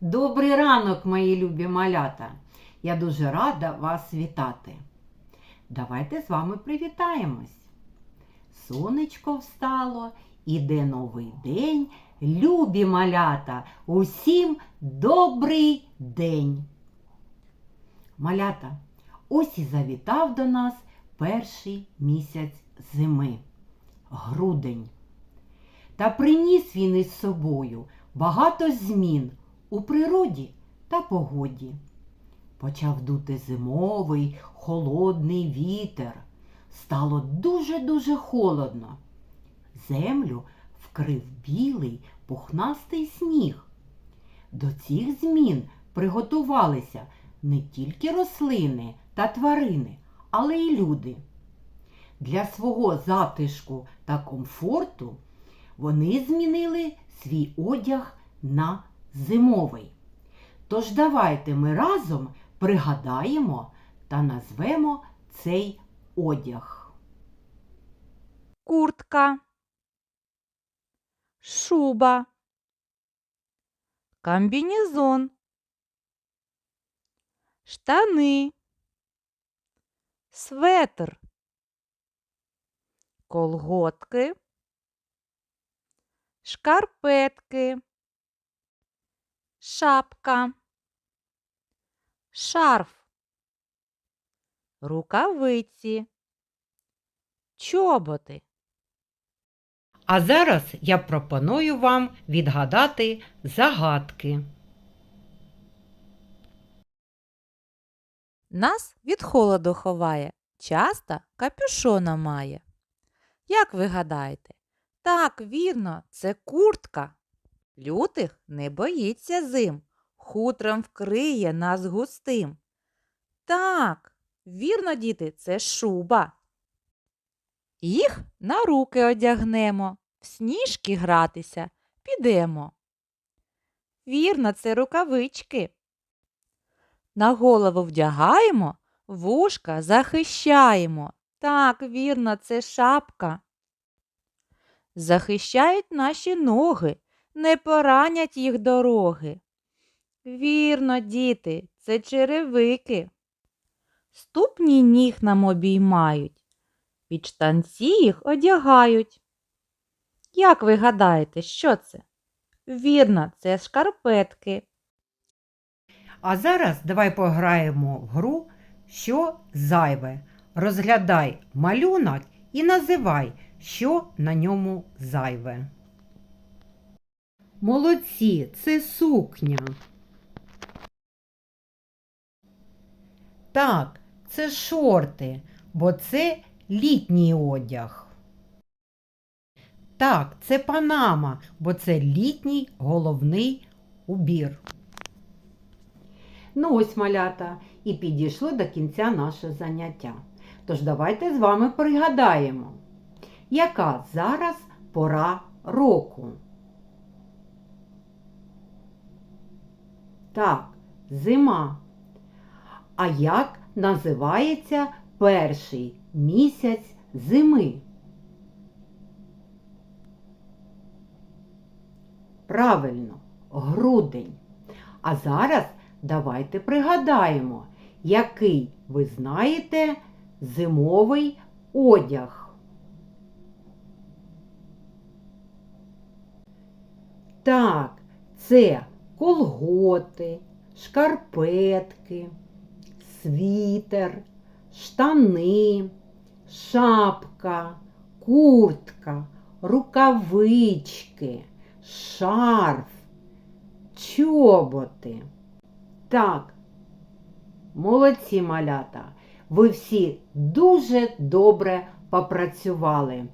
Добрий ранок, мої любі малята. Я дуже рада вас вітати. Давайте з вами привітаємось. Сонечко встало, іде новий день. Любі малята, усім добрий день. Малята, ось і завітав до нас перший місяць зими грудень. Та приніс він із собою багато змін у природі та погоді. Почав дути зимовий холодний вітер. Стало дуже-дуже холодно. Землю вкрив білий пухнастий сніг. До цих змін приготувалися не тільки рослини та тварини, але й люди. Для свого затишку та комфорту вони змінили свій одяг на зимовий. Тож давайте ми разом пригадаємо та назвемо цей одяг. куртка, шуба, комбінезон, штани, светр, колготки, шкарпетки, шапка, шарф, рукавиці, чоботи. А зараз я пропоную вам відгадати загадки. Нас від холоду ховає, часто капюшона має. Як ви гадаєте? Так, вірно, це куртка. Лютих не боїться зим, хутром вкриє нас густим. Так, вірно, діти, це шуба. Їх на руки одягнемо, в сніжки гратися підемо. Вірно, це рукавички. На голову вдягаємо, вушка захищаємо. Так, вірно, це шапка. Захищають наші ноги, не поранять їх дороги. Вірно, діти, це черевики. Ступні ніг нам обіймають, під штанці їх одягають. Як ви гадаєте, що це? Вірно, це шкарпетки. А зараз давай пограємо в гру, що зайве. Розглядай малюнок і називай, що на ньому зайве. Молодці, це сукня. Так, це шорти, бо це літній одяг. Так, це панама, бо це літній головний убір. Ну ось малята, і підійшло до кінця наше заняття. Тож давайте з вами пригадаємо, яка зараз пора року. Так, зима. А як називається перший місяць зими? Правильно, грудень. А зараз давайте пригадаємо, який ви знаєте зимовий одяг. Так, це колготи, шкарпетки, світер, штани, шапка, куртка, рукавички, шарф, чоботи. Так, молодці малята, ви всі дуже добре попрацювали.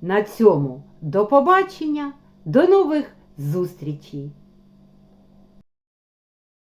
На цьому до побачення, до нових зустрічей!